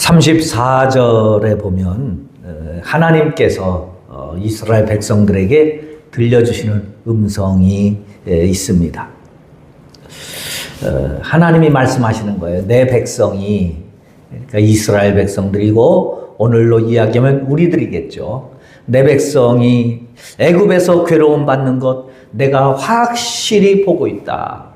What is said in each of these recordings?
34절에 보면 어, 하나님께서 어, 이스라엘 백성들에게 들려주시는 음성이 에, 있습니다. 어, 하나님이 말씀하시는 거예요. 내 백성이 그러니까 이스라엘 백성들이고 오늘로 이야기하면 우리들이겠죠. 내 백성이 애굽에서 괴로움 받는 것 내가 확실히 보고 있다.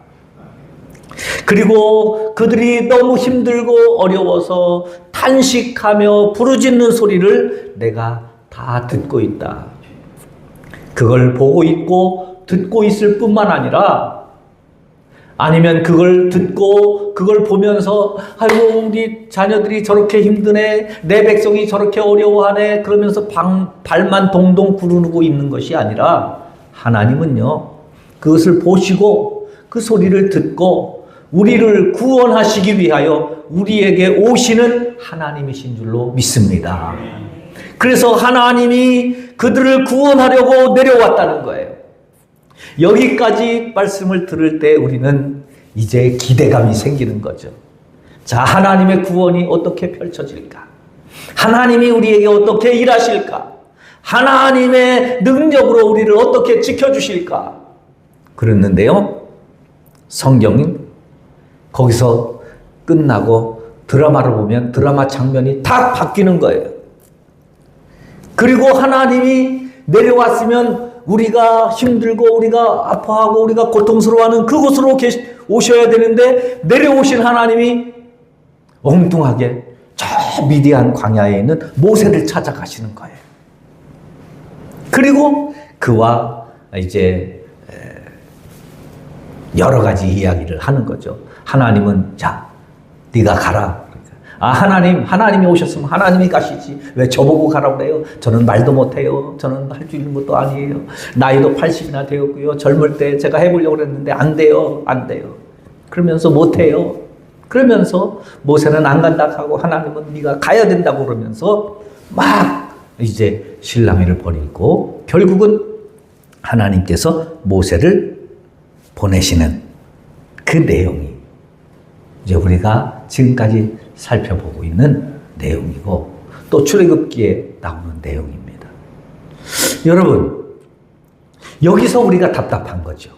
그리고 그들이 너무 힘들고 어려워서 탄식하며 부르짖는 소리를 내가 다 듣고 있다. 그걸 보고 있고 듣고 있을 뿐만 아니라 아니면 그걸 듣고 그걸 보면서 아이고 우리 자녀들이 저렇게 힘드네 내 백성이 저렇게 어려워하네 그러면서 방, 발만 동동 구르고 있는 것이 아니라 하나님은요 그것을 보시고 그 소리를 듣고 우리를 구원하시기 위하여 우리에게 오시는 하나님이신 줄로 믿습니다. 그래서 하나님이 그들을 구원하려고 내려왔다는 거예요. 여기까지 말씀을 들을 때 우리는 이제 기대감이 생기는 거죠. 자, 하나님의 구원이 어떻게 펼쳐질까? 하나님이 우리에게 어떻게 일하실까? 하나님의 능력으로 우리를 어떻게 지켜주실까? 그랬는데요. 성경은 거기서 끝나고 드라마를 보면 드라마 장면이 다 바뀌는 거예요. 그리고 하나님이 내려왔으면 우리가 힘들고 우리가 아파하고 우리가 고통스러워하는 그곳으로 오셔야 되는데 내려오신 하나님이 엉뚱하게 저 미디안 광야에 있는 모세를 찾아가시는 거예요. 그리고 그와 이제 여러 가지 이야기를 하는 거죠. 하나님은 자, 네가 가라. 아 하나님 하나님이 오셨으면 하나님이 가시지. 왜 저보고 가라고 그래요? 저는 말도 못해요. 저는 할 줄 있는 것도 아니에요. 나이도 80이나 되었고요. 젊을 때 제가 해보려고 그랬는데 안 돼요. 안 돼요. 그러면서 못해요. 그러면서 모세는 안 간다 하고 하나님은 네가 가야 된다고 그러면서 막 이제 신랑이를 버리고 결국은 하나님께서 모세를 보내시는 그 내용이 이제 우리가 지금까지 살펴보고 있는 내용이고 또 출애굽기에 나오는 내용입니다. 여러분 여기서 우리가 답답한 거죠.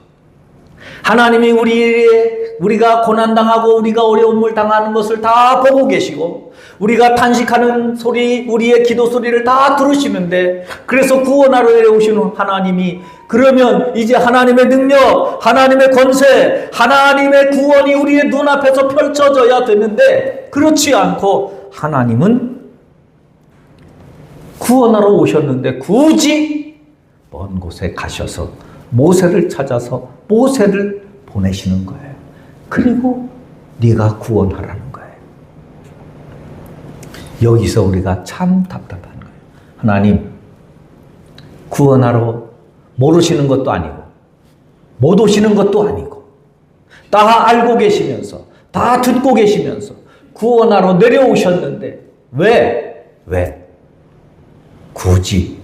하나님이 우리 우리가 고난 당하고 우리가 어려움을 당하는 것을 다 보고 계시고 우리가 탄식하는 소리, 우리의 기도 소리를 다 들으시는데 그래서 구원하러 내려오시는 하나님이 그러면 이제 하나님의 능력, 하나님의 권세, 하나님의 구원이 우리의 눈앞에서 펼쳐져야 되는데 그렇지 않고 하나님은 구원하러 오셨는데 굳이 먼 곳에 가셔서 모세를 찾아서 모세를 보내시는 거예요. 그리고 네가 구원하라는 거예요. 여기서 우리가 참 답답한 거예요. 하나님 구원하러 모르시는 것도 아니고 못 오시는 것도 아니고 다 알고 계시면서 다 듣고 계시면서 구원하러 내려오셨는데 왜? 왜? 굳이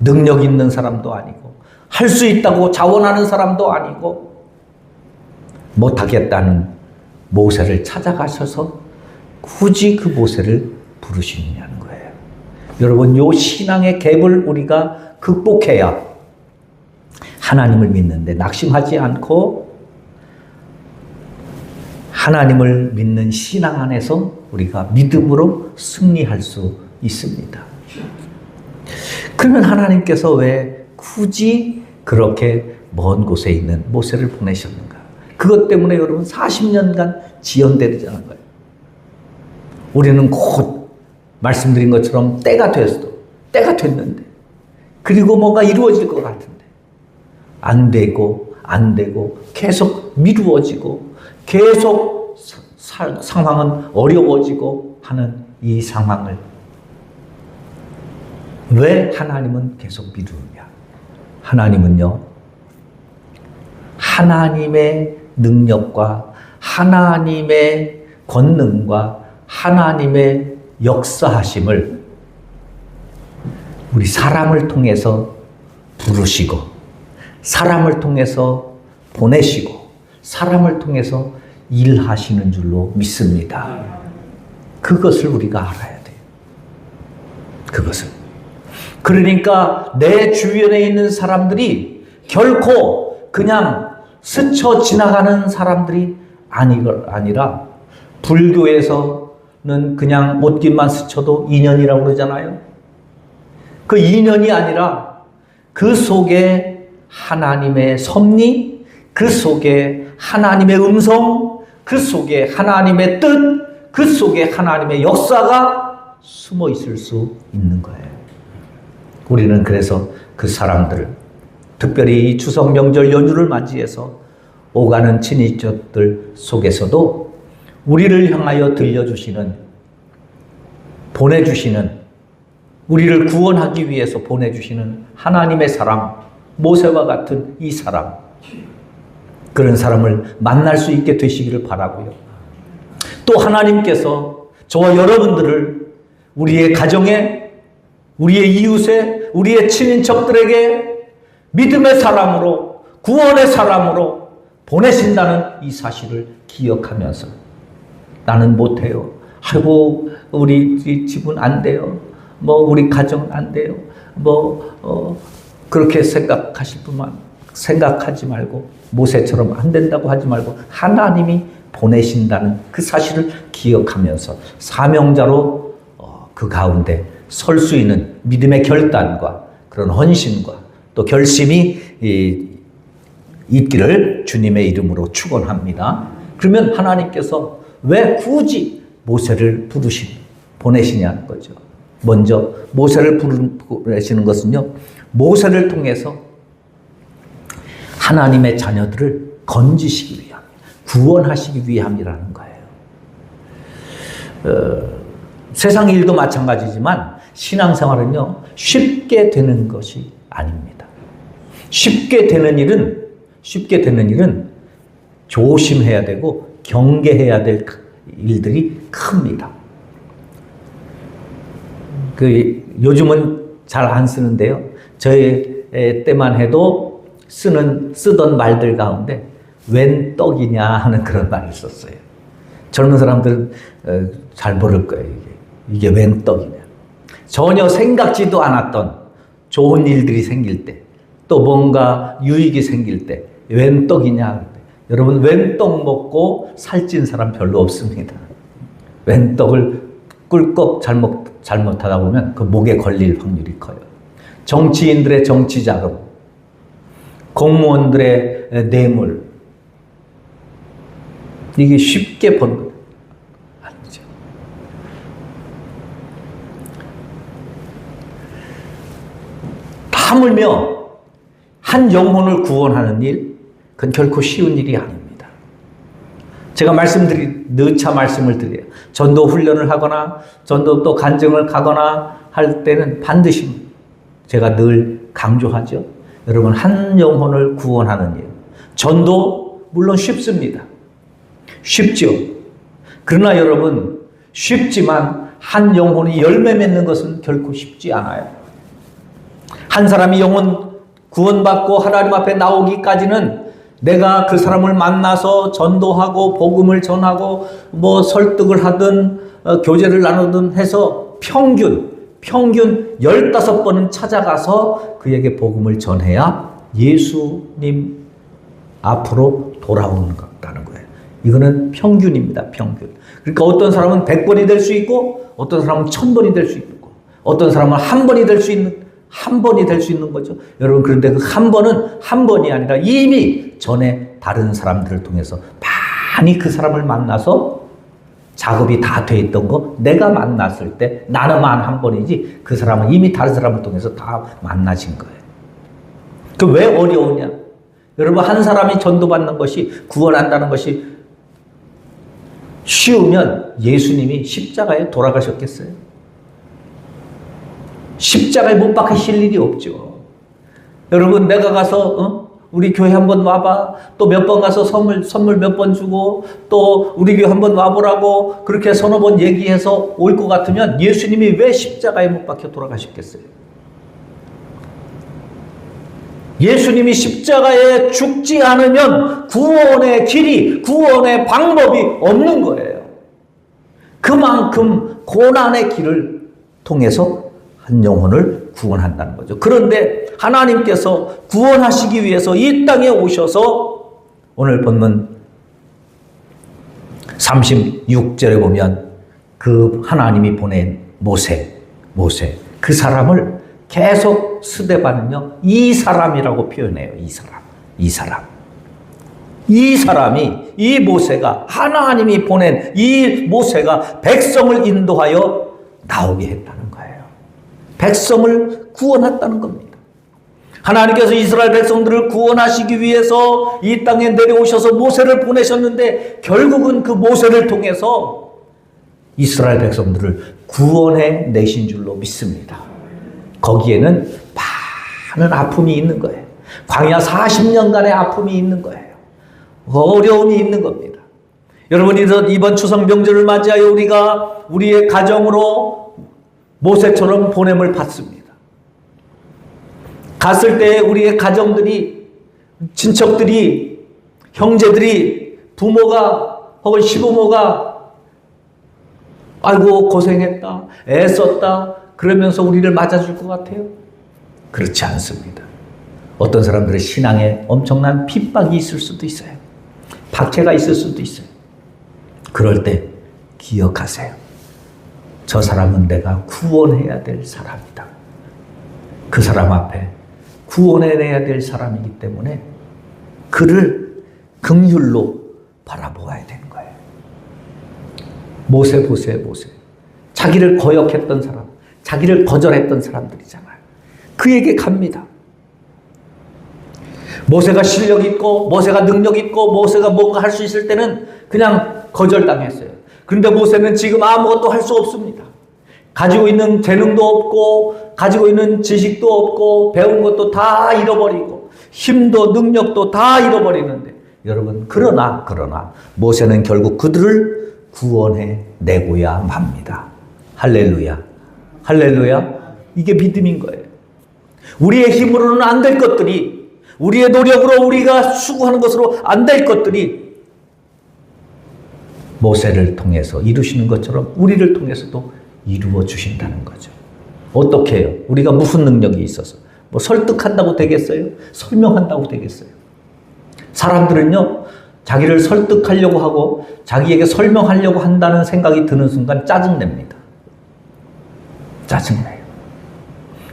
능력 있는 사람도 아니고 할 수 있다고 자원하는 사람도 아니고 못하겠다는 모세를 찾아가셔서 굳이 그 모세를 부르시느냐는 거예요. 여러분, 요 신앙의 갭을 우리가 극복해야 하나님을 믿는데 낙심하지 않고 하나님을 믿는 신앙 안에서 우리가 믿음으로 승리할 수 있습니다. 그러면 하나님께서 왜 굳이 그렇게 먼 곳에 있는 모세를 보내셨는가? 그것 때문에 여러분 40년간 지연되는 거예요. 우리는 곧 말씀드린 것처럼 때가 됐어. 때가 됐는데. 그리고 뭔가 이루어질 것 같은데. 안 되고, 안 되고, 계속 미루어지고, 계속 사, 상황은 어려워지고 하는 이 상황을 왜 하나님은 계속 미루느냐? 하나님은요, 하나님의 능력과 하나님의 권능과 하나님의 역사하심을 우리 사람을 통해서 부르시고, 사람을 통해서 보내시고, 사람을 통해서 일하시는 줄로 믿습니다. 그것을 우리가 알아야 돼요. 그것을. 그러니까 내 주변에 있는 사람들이 결코 그냥 스쳐 지나가는 사람들이 아니, 아니라 불교에서는 그냥 옷깃만 스쳐도 인연이라고 그러잖아요. 그 인연이 아니라 그 속에 하나님의 섭리, 그 속에 하나님의 음성, 그 속에 하나님의 뜻, 그 속에 하나님의 역사가 숨어 있을 수 있는 거예요. 우리는 그래서 그 사람들을 특별히 이 추석 명절 연휴를 맞이해서 오가는 친인척들 속에서도 우리를 향하여 들려주시는 보내주시는 우리를 구원하기 위해서 보내주시는 하나님의 사람 모세와 같은 이 사람 그런 사람을 만날 수 있게 되시기를 바라고요. 또 하나님께서 저와 여러분들을 우리의 가정에 우리의 이웃에 우리의 친인척들에게 믿음의 사람으로 구원의 사람으로 보내신다는 이 사실을 기억하면서 나는 못해요. 아이고 우리 집은 안 돼요. 뭐 우리 가정은 안 돼요. 뭐 어, 그렇게 생각하실 분만 생각하지 말고 모세처럼 안 된다고 하지 말고 하나님이 보내신다는 그 사실을 기억하면서 사명자로 어, 그 가운데 설 수 있는 믿음의 결단과 그런 헌신과 또 결심이 있기를 주님의 이름으로 축원합니다. 그러면 하나님께서 왜 굳이 모세를 부르시 보내시냐는 거죠. 먼저 모세를 부르시는 것은요. 모세를 통해서 하나님의 자녀들을 건지시기 위함, 구원하시기 위함이라는 거예요. 어, 세상 일도 마찬가지지만 신앙생활은요 쉽게 되는 것이 아닙니다. 쉽게 되는 일은 쉽게 되는 일은 조심해야 되고 경계해야 될 일들이 큽니다. 그 요즘은 잘 안 쓰는데요. 저희 때만 해도 쓰는 쓰던 말들 가운데 웬 떡이냐 하는 그런 말을 썼어요. 젊은 사람들은 어, 잘 모를 거예요. 이게, 이게 웬 떡이냐. 전혀 생각지도 않았던 좋은 일들이 생길 때, 또 뭔가 유익이 생길 때, 웬 떡이냐. 여러분, 웬 떡 먹고 살찐 사람 별로 없습니다. 웬 떡을 꿀꺽 잘못, 잘못하다 보면 그 목에 걸릴 확률이 커요. 정치인들의 정치 자금, 공무원들의 뇌물, 이게 쉽게 번 거. 아니죠. 하물며 한 영혼을 구원하는 일, 그건 결코 쉬운 일이 아닙니다. 제가 말씀드리, 느차 말씀을 드려요. 전도 훈련을 하거나, 전도 또 간증을 가거나 할 때는 반드시 제가 늘 강조하죠. 여러분, 한 영혼을 구원하는 일. 전도, 물론 쉽습니다. 쉽죠. 그러나 여러분, 쉽지만 한 영혼이 열매 맺는 것은 결코 쉽지 않아요. 한 사람이 영혼 구원받고 하나님 앞에 나오기까지는 내가 그 사람을 만나서 전도하고 복음을 전하고 뭐 설득을 하든 어, 교제를 나누든 해서 평균 평균 15번은 찾아가서 그에게 복음을 전해야 예수님 앞으로 돌아오는 것다는 거예요. 이거는 평균입니다. 평균. 그러니까 어떤 사람은 100번이 될 수 있고 어떤 사람은 1000번이 될 수 있고 어떤 사람은 한 번이 될 수 있는 한 번이 될 수 있는 거죠. 여러분 그런데 그 한 번은 한 번이 아니라 이미 전에 다른 사람들을 통해서 많이 그 사람을 만나서 작업이 다 돼 있던 거 내가 만났을 때 나는만 한 번이지 그 사람은 이미 다른 사람을 통해서 다 만나진 거예요. 그 왜 어려우냐? 여러분 한 사람이 전도받는 것이 구원한다는 것이 쉬우면 예수님이 십자가에 돌아가셨겠어요? 십자가에 못 박히실 일이 없죠. 여러분 내가 가서 어? 우리 교회 한번 와봐. 또 몇 번 가서 선물, 선물 몇 번 주고, 또 우리 교회 한번 와보라고 그렇게 서너 번 얘기해서 올 것 같으면 예수님이 왜 십자가에 못 박혀 돌아가셨겠어요? 예수님이 십자가에 죽지 않으면 구원의 길이, 구원의 방법이 없는 거예요. 그만큼 고난의 길을 통해서 한 영혼을 구원한다는 거죠. 그런데 하나님께서 구원하시기 위해서 이 땅에 오셔서 오늘 본문 36절에 보면 그 하나님이 보낸 모세, 모세, 그 사람을 계속 스데반은요, 이 사람이라고 표현해요. 이 사람, 이 사람. 이 사람이, 이 모세가, 하나님이 보낸 이 모세가 백성을 인도하여 나오게 했다는. 백성을 구원했다는 겁니다. 하나님께서 이스라엘 백성들을 구원하시기 위해서 이 땅에 내려오셔서 모세를 보내셨는데 결국은 그 모세를 통해서 이스라엘 백성들을 구원해 내신 줄로 믿습니다. 거기에는 많은 아픔이 있는 거예요. 광야 40년간의 아픔이 있는 거예요. 어려움이 있는 겁니다. 여러분 이번 추석 명절을 맞이하여 우리가 우리의 가정으로 모세처럼 보냄을 받습니다. 갔을 때 우리의 가정들이 친척들이 형제들이 부모가 혹은 시부모가 아이고 고생했다 애썼다 그러면서 우리를 맞아줄 것 같아요? 그렇지 않습니다. 어떤 사람들의 신앙에 엄청난 핍박이 있을 수도 있어요. 박해가 있을 수도 있어요. 그럴 때 기억하세요. 저 사람은 내가 구원해야 될 사람이다. 그 사람 앞에 구원해내야 될 사람이기 때문에 그를 긍휼로 바라보아야 되는 거예요. 모세 보세 모세. 자기를 거역했던 사람, 자기를 거절했던 사람들이잖아요. 그에게 갑니다. 모세가 실력 있고 모세가 능력 있고 모세가 뭔가 할 수 있을 때는 그냥 거절당했어요. 그런데 모세는 지금 아무것도 할 수 없습니다. 가지고 있는 재능도 없고 가지고 있는 지식도 없고 배운 것도 다 잃어버리고 힘도 능력도 다 잃어버리는데 여러분 그러나 그러나 모세는 결국 그들을 구원해 내고야 맙니다. 할렐루야. 할렐루야. 이게 믿음인 거예요. 우리의 힘으로는 안 될 것들이 우리의 노력으로 우리가 수고하는 것으로 안 될 것들이 모세를 통해서 이루시는 것처럼 우리를 통해서도 이루어 주신다는 거죠. 어떻게 해요? 우리가 무슨 능력이 있어서 뭐 설득한다고 되겠어요? 설명한다고 되겠어요? 사람들은요, 자기를 설득하려고 하고 자기에게 설명하려고 한다는 생각이 드는 순간 짜증냅니다. 짜증내요.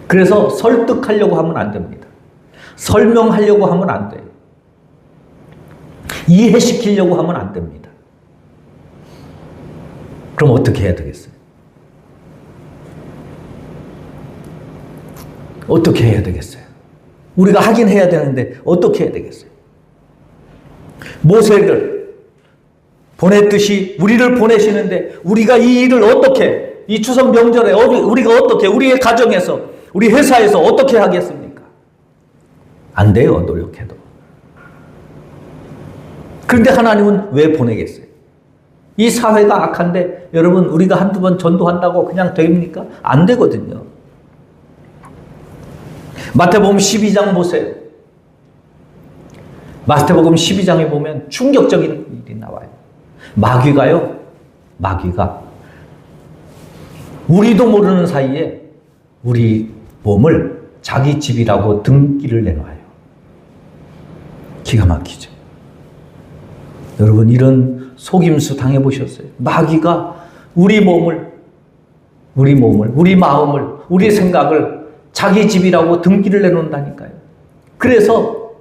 그래서 설득하려고 하면 안 됩니다. 설명하려고 하면 안 돼요. 이해시키려고 하면 안 됩니다. 그럼 어떻게 해야 되겠어요? 어떻게 해야 되겠어요? 우리가 하긴 해야 되는데 어떻게 해야 되겠어요? 모세를 보냈듯이 우리를 보내시는데 우리가 이 일을 어떻게 이 추석 명절에 우리가 어떻게 우리의 가정에서 우리 회사에서 어떻게 하겠습니까? 안 돼요 노력해도. 그런데 하나님은 왜 보내겠어요? 이 사회가 악한데 여러분 우리가 한두 번 전도한다고 그냥 됩니까? 안 되거든요. 마태복음 12장 보세요. 마태복음 12장에 보면 충격적인 일이 나와요. 마귀가요. 마귀가 우리도 모르는 사이에 우리 몸을 자기 집이라고 등기를 내놔요. 기가 막히죠. 여러분 이런 속임수 당해보셨어요? 마귀가 우리 몸을 우리 몸을 우리 마음을 우리 생각을 자기 집이라고 등기를 내놓는다니까요. 그래서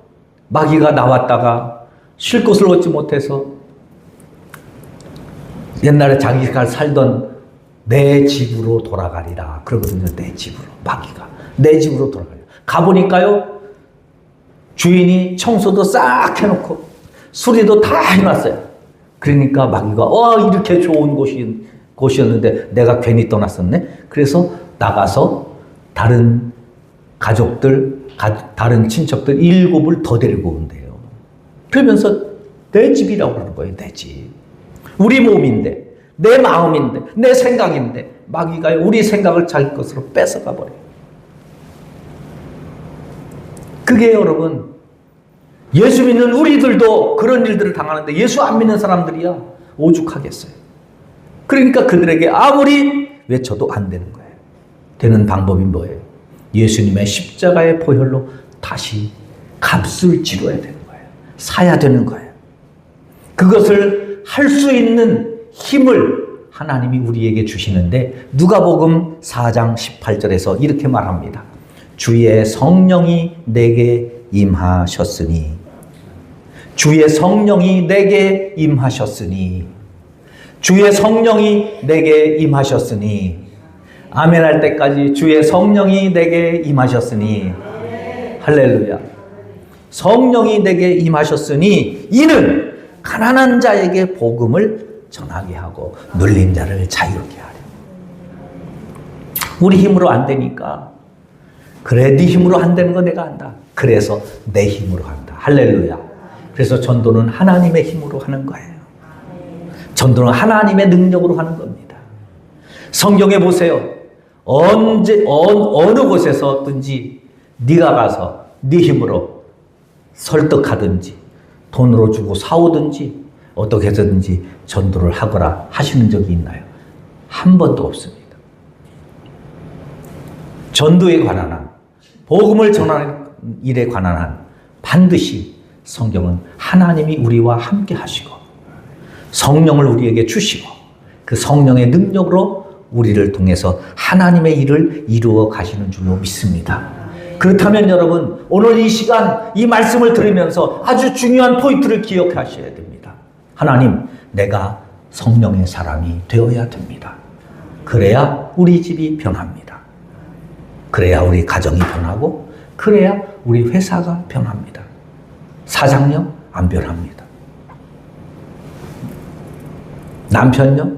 마귀가 나왔다가 쉴 곳을 얻지 못해서 옛날에 자기가 살던 내 집으로 돌아가리라. 그러거든요. 내 집으로. 마귀가. 내 집으로 돌아가요. 가보니까요. 주인이 청소도 싹 해놓고 수리도 다 해놨어요. 그러니까 마귀가 어 이렇게 좋은 곳이 곳이었는데 내가 괜히 떠났었네. 그래서 나가서 다른 가족들, 가, 다른 친척들 일곱을 더 데리고 온대요. 그러면서 내 집이라고 그러는 거예요, 내 집. 우리 몸인데, 내 마음인데, 내 생각인데, 마귀가 우리 생각을 자기 것으로 뺏어가 버려요. 그게 여러분, 예수 믿는 우리들도 그런 일들을 당하는데 예수 안 믿는 사람들이야 오죽하겠어요. 그러니까 그들에게 아무리 외쳐도 안 되는 거예요. 되는 방법이 뭐예요? 예수님의 십자가의 보혈로 다시 값을 치러야 되는 거예요. 사야 되는 거예요. 그것을 할 수 있는 힘을 하나님이 우리에게 주시는데 누가복음 4장 18절에서 이렇게 말합니다. 주의 성령이 내게 임하셨으니 주의 성령이 내게 임하셨으니. 주의 성령이 내게 임하셨으니. 아멘 할 때까지 주의 성령이 내게 임하셨으니. 할렐루야. 성령이 내게 임하셨으니 이는 가난한 자에게 복음을 전하게 하고 눌린 자를 자유케 하려 우리 힘으로 안 되니까. 그래 네 힘으로 안 되는 거 내가 안다. 그래서 내 힘으로 한다. 할렐루야 그래서 전도는 하나님의 힘으로 하는 거예요 전도는 하나님의 능력으로 하는 겁니다. 성경에 보세요. 언제 어, 느 곳에서든지 네가 가서 네 힘으로 설득하든지 돈으로 주고 사오든지 어떻게 해서든지 전도를 하거나 하시는 적이 있나요? 한 번도 없습니다. 전도에 관한 한, 복음을 전하는 일에 관한 한 반드시 성경은 하나님이 우리와 함께 하시고 성령을 우리에게 주시고 그 성령의 능력으로 우리를 통해서 하나님의 일을 이루어 가시는 줄로 믿습니다. 그렇다면 여러분 오늘 이 시간 이 말씀을 들으면서 아주 중요한 포인트를 기억하셔야 됩니다. 하나님 내가 성령의 사람이 되어야 됩니다. 그래야 우리 집이 변합니다. 그래야 우리 가정이 변하고 그래야 우리 회사가 변합니다. 사장님 안 변합니다. 남편요?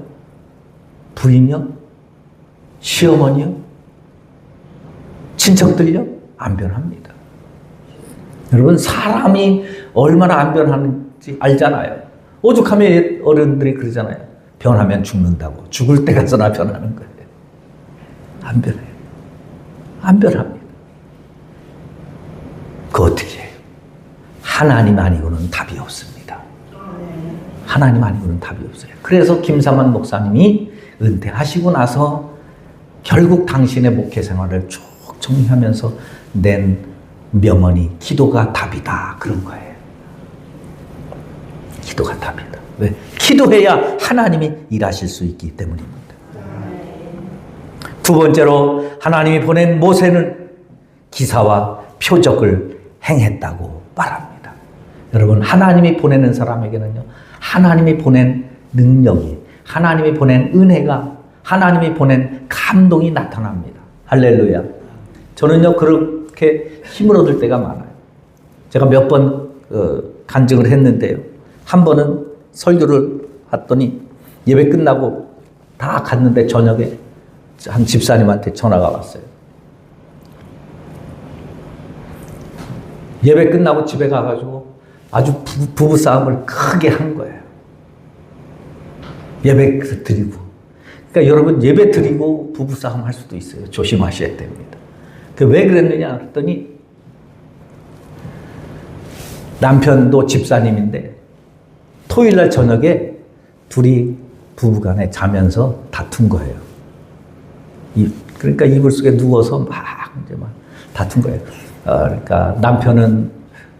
부인요? 시어머니요? 친척들요? 안 변합니다. 여러분, 사람이 얼마나 안 변하는지 알잖아요. 오죽하면 어른들이 그러잖아요. 변하면 죽는다고. 죽을 때 가서나 변하는 거예요. 안 변해요. 안 변합니다. 그 어떻게 해요? 하나님 아니고는 답이 없습니다. 하나님 아니고는 답이 없어요. 그래서 김삼환 목사님이 은퇴하시고 나서 결국 당신의 목회 생활을 쭉 정리하면서 낸 명언이 기도가 답이다. 그런 거예요. 기도가 답이다. 왜? 기도해야 하나님이 일하실 수 있기 때문입니다. 두 번째로 하나님이 보낸 모세는 기사와 표적을 행했다고 말합니다. 여러분, 하나님이 보내는 사람에게는요, 하나님이 보낸 능력이, 하나님이 보낸 은혜가, 하나님이 보낸 감동이 나타납니다. 할렐루야. 저는요, 그렇게 힘을 얻을 때가 많아요. 제가 몇번 어, 간증을 했는데요. 한 번은 설교를 했더니 예배 끝나고 다 갔는데 저녁에 한 집사님한테 전화가 왔어요. 예배 끝나고 집에 가가지고 아주 부, 부 싸움을 크게 한 거예요. 예배 드리고. 그러니까 여러분 예배 드리고 부부 싸움 할 수도 있어요. 조심하셔야 됩니다. 그왜 그랬느냐 그랬더니 남편도 집사님인데 토요일 날 저녁에 둘이 부부간에 자면서 다툰 거예요. 이, 그러니까 이불 속에 누워서 막 이제 막 다툰 거예요. 어, 그러니까 남편은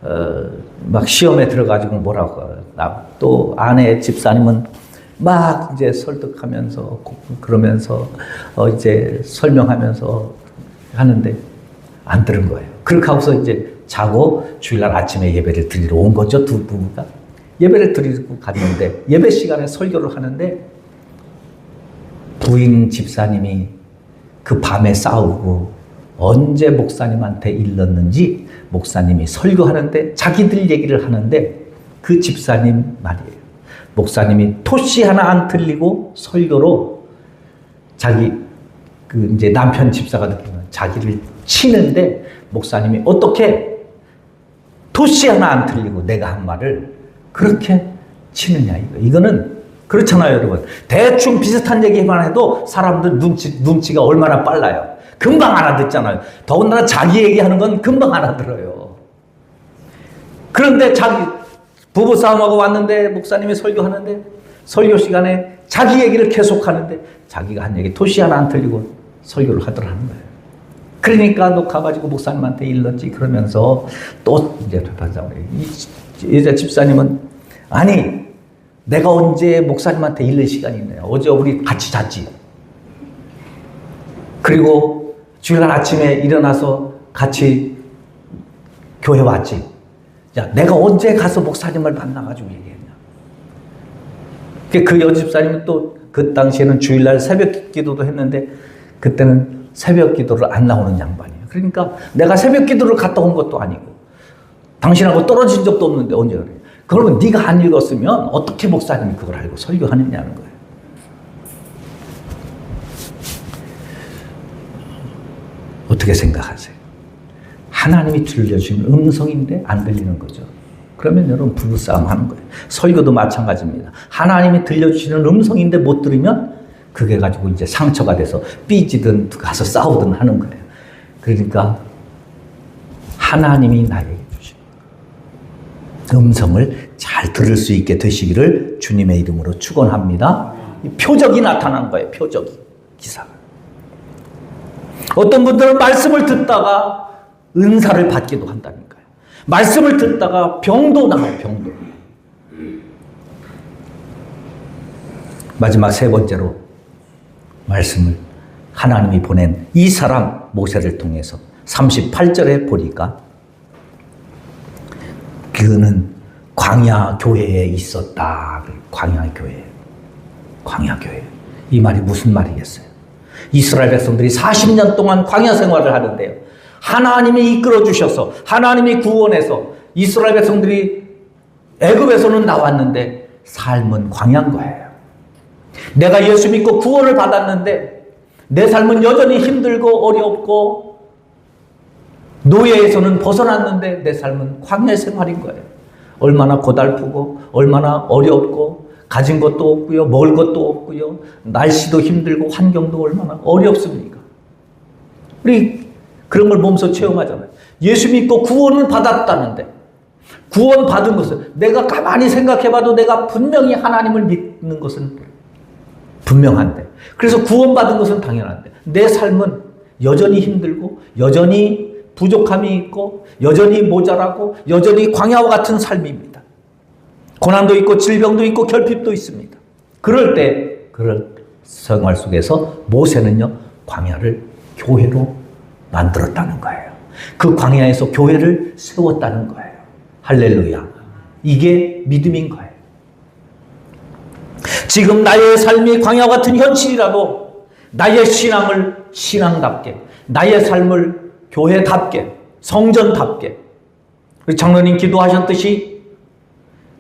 어, 막 시험에 들어가지고 뭐라고 또 아내 집사님은 막 이제 설득하면서 그러면서 어 이제 설명하면서 하는데 안 들은 거예요. 그렇게 하고서 이제 자고 주일날 아침에 예배를 드리러 온 거죠 두 부부가 예배를 드리고 갔는데 예배 시간에 설교를 하는데 부인 집사님이 그 밤에 싸우고 언제 목사님한테 일렀는지 목사님이 설교하는데 자기들 얘기를 하는데 그 집사님 말이에요. 목사님이 토시 하나 안 틀리고 설교로 자기 그 이제 남편 집사가 느끼는 자기를 치는데 목사님이 어떻게 토시 하나 안 틀리고 내가 한 말을 그렇게 치느냐 이거. 이거는 그렇잖아요 여러분. 대충 비슷한 얘기만 해도 사람들 눈치 눈치가 얼마나 빨라요 금방 알아듣잖아요 더군다나 자기 얘기하는 건 금방 알아들어요 그런데 자기 부부 싸움하고 왔는데 목사님이 설교하는데 설교 시간에 자기 얘기를 계속 하는데 자기가 한 얘기 토시 하나 안 틀리고 설교를 하더라는 거예요. 그러니까 너 가가지고 목사님한테 일렀지 그러면서 또 이제 이 여자 집사님은 아니 내가 언제 목사님한테 일를 시간이 있나요? 어제 우리 같이 잤지. 그리고 주일날 아침에 일어나서 같이 교회 왔지. 야, 내가 언제 가서 목사님을 만나가지고 얘기했냐. 그 여집사님은 또 그 당시에는 주일날 새벽 기도도 했는데 그때는 새벽 기도를 안 나오는 양반이에요. 그러니까 내가 새벽 기도를 갔다 온 것도 아니고 당신하고 떨어진 적도 없는데 언제 그래. 그러면 네가 안 읽었으면 어떻게 목사님이 그걸 알고 설교하느냐는 거예요. 어떻게 생각하세요? 하나님이 들려주는 음성인데 안 들리는 거죠. 그러면 여러분 부부싸움 하는 거예요. 설교도 마찬가지입니다. 하나님이 들려주시는 음성인데 못 들으면 그게 가지고 이제 상처가 돼서 삐지든 가서 싸우든 하는 거예요. 그러니까 하나님이 나에게 주신 음성을 잘 들을 수 있게 되시기를 주님의 이름으로 축원합니다. 표적이 나타난 거예요. 표적이 기사가. 어떤 분들은 말씀을 듣다가 은사를 받기도 한다니까요. 말씀을 듣다가 병도 나요, 병도. 마지막 세 번째로 말씀을 하나님이 보낸 이 사람 모세를 통해서 38절에 보니까 그는 광야 교회에 있었다. 광야 교회. 광야 교회. 이 말이 무슨 말이겠어요? 이스라엘 백성들이 40년 동안 광야 생활을 하는데요. 하나님이 이끌어 주셔서 하나님이 구원해서 이스라엘 백성들이 애굽에서는 나왔는데 삶은 광야인 거예요. 내가 예수 믿고 구원을 받았는데 내 삶은 여전히 힘들고 어렵고 노예에서는 벗어났는데 내 삶은 광야 생활인 거예요. 얼마나 고달프고 얼마나 어렵고 가진 것도 없고요. 먹을 것도 없고요. 날씨도 힘들고 환경도 얼마나 어렵습니까? 우리 그런 걸 몸소 체험하잖아요. 예수 믿고 구원을 받았다는데 구원 받은 것은 내가 가만히 생각해봐도 내가 분명히 하나님을 믿는 것은 분명한데 그래서 구원 받은 것은 당연한데 내 삶은 여전히 힘들고 여전히 부족함이 있고 여전히 모자라고 여전히 광야와 같은 삶입니다. 고난도 있고 질병도 있고 결핍도 있습니다. 그럴 때 그런 생활 속에서 모세는요 광야를 교회로 만들었다는 거예요. 그 광야에서 교회를 세웠다는 거예요. 할렐루야. 이게 믿음인 거예요. 지금 나의 삶이 광야 같은 현실이라도 나의 신앙을 신앙답게, 나의 삶을 교회답게, 성전답게. 장로님 기도하셨듯이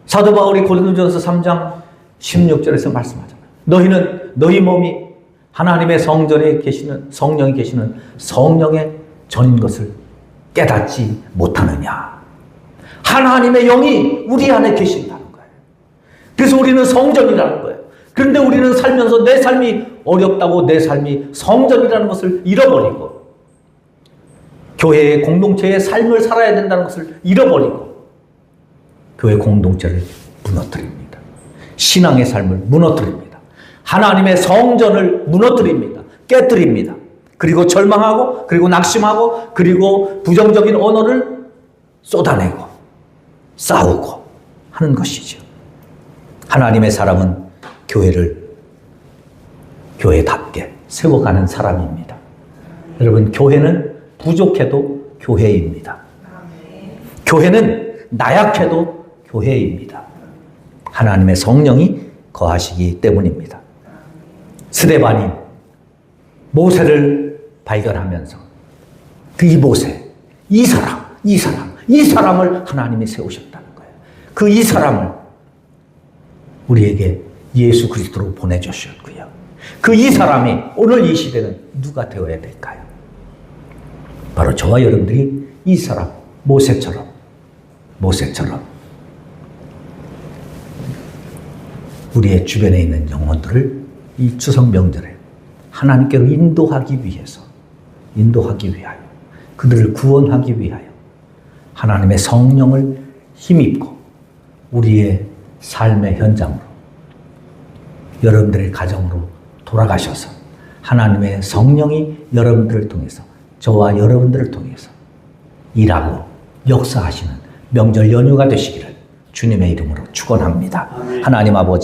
사도 바울이 고린도전서 3장 16절에서 말씀하잖아요. 너희는 너희 몸이 하나님의 성전에 계시는 성령이 계시는 성령의 전인 것을 깨닫지 못하느냐. 하나님의 영이 우리 안에 계신다는 거예요. 그래서 우리는 성전이라는 거예요. 그런데 우리는 살면서 내 삶이 어렵다고 내 삶이 성전이라는 것을 잃어버리고 교회의 공동체의 삶을 살아야 된다는 것을 잃어버리고 교회 공동체를 무너뜨립니다. 신앙의 삶을 무너뜨립니다. 하나님의 성전을 무너뜨립니다. 깨뜨립니다. 그리고 절망하고, 그리고 낙심하고, 그리고 부정적인 언어를 쏟아내고, 싸우고 하는 것이죠. 하나님의 사람은 교회를 교회답게 세워가는 사람입니다. 여러분, 교회는 부족해도 교회입니다. 교회는 나약해도 교회입니다. 하나님의 성령이 거하시기 때문입니다. 스데반이 모세를 발견하면서 그 이 모세, 이 사람, 이 사람, 이 사람을 하나님이 세우셨다는 거예요. 그 이 사람을 우리에게 예수 그리스도로 보내주셨고요. 그 이 사람이 오늘 이 시대는 누가 되어야 될까요? 바로 저와 여러분들이 이 사람, 모세처럼, 모세처럼 우리의 주변에 있는 영혼들을 이 추석 명절에 하나님께로 인도하기 위해서, 인도하기 위하여, 그들을 구원하기 위하여 하나님의 성령을 힘입고 우리의 삶의 현장으로 여러분들의 가정으로 돌아가셔서 하나님의 성령이 여러분들을 통해서 저와 여러분들을 통해서 일하고 역사하시는 명절 연휴가 되시기를 주님의 이름으로 축원합니다. 하나님 아버지